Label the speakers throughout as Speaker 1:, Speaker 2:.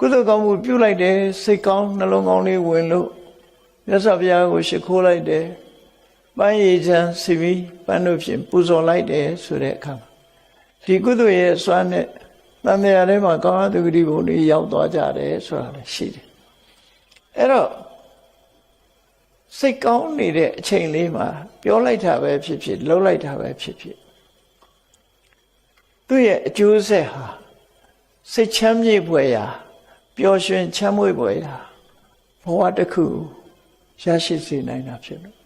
Speaker 1: ကုသိုလ်ကောင်းမှုပြုလိုက်တယ်စိတ်ကောင်းနှလုံးကောင်းလေးဝင်လို့မြတ်စွာဘုရားကိုရှိခိုးလိုက်တယ်ပန်းရည်ချမ်းစီပြီးပန်းတို့ဖြင့်ပူဇော်လိုက်တယ်ဆိုတဲ့အခါမှာဒီကုသိုလ်ရဲ့အစွမ်းနဲ့တန်တရားထဲမှာကောင်းအတုဂတိဘုံတွေရောက်သွားကြတယ်ဆိုတာလည်းရှိတယ်အဲ့တော့စိတ်ကောင်းနေတဲ့အချိန်လေးမှာပြောလိုက်တာပဲဖြစ်ဖြစ်လှုပ်လိုက်တာပဲဖြစ်ဖြစ်သူ့ရဲ့အကျိုးဆက်ဟာစိတ်ချမ်းမြေ့ဖွယ်ရာ ပျော်ရွှင်ချမ်းမွေ့ဖွယ်ရာဘဝတစ်ခုရရှိစေနိုင်တာဖြစ်လို့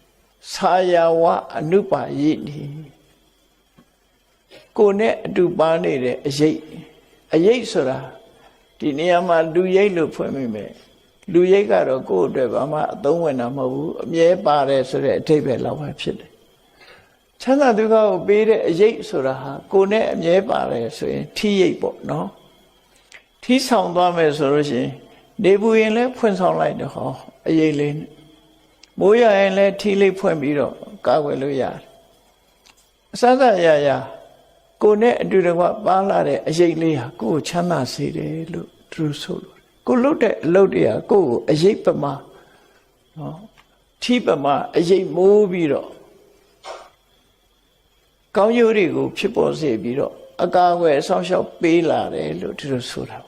Speaker 1: သာယာဝအနုပါယိနိကိုယ်နဲ့အတူပါနေတဲ့အရေးအရေးဆိုတာဒီနေရာမှာလူရိတ်လို့ဖွင့်မိမယ်လူရိတ်ကတော့ကိုယ့်အတွက်ဘာမှအသုံးဝင်တာမဟုတ်ဘူးအမြဲပါတယ်ဆိုတဲ့အထိပ္ပယ်လောက်ပဲဖြစ်တယ်ချမ်းသာဒုက္ခကိုပေးတဲ့အရေးဆိုတာဟာကိုယ်နဲ့အမြဲပါတယ်ဆိုရင်ထိရိတ်ပေါ့နော် ထီးဆောင်သွားမယ်ဆိုလို့ရှိရင်နေဘူးရင်လည်းဖွင့်ဆောင်လိုက်တော့ဟောအရေးလေးနဲ့မိုးရရင်လည်းထီးလေးဖွင့်ပြီးတော့ကာကွယ်လို့ရတယ်အစစရရကိုယ်နဲ့အတူတကွပါလာတဲ့အရေးလေးဟာကိုယ်ကိုချမ်းသာစေတယ်လို့သူတို့ဆိုလို့ကိုလုတ်တဲ့အလုပ်တွေဟာကိုယ့်ကိုအရေးပမာနော်ထီးပမာအရေးမိုးပြီးတော့ကောင်းကျိုးတွေကိုဖြစ်ပေါ်စေပြီးတော့အကာအကွယ်အဆောင်ရှောက်ပေးလာတယ်လို့သူတို့ဆိုတာ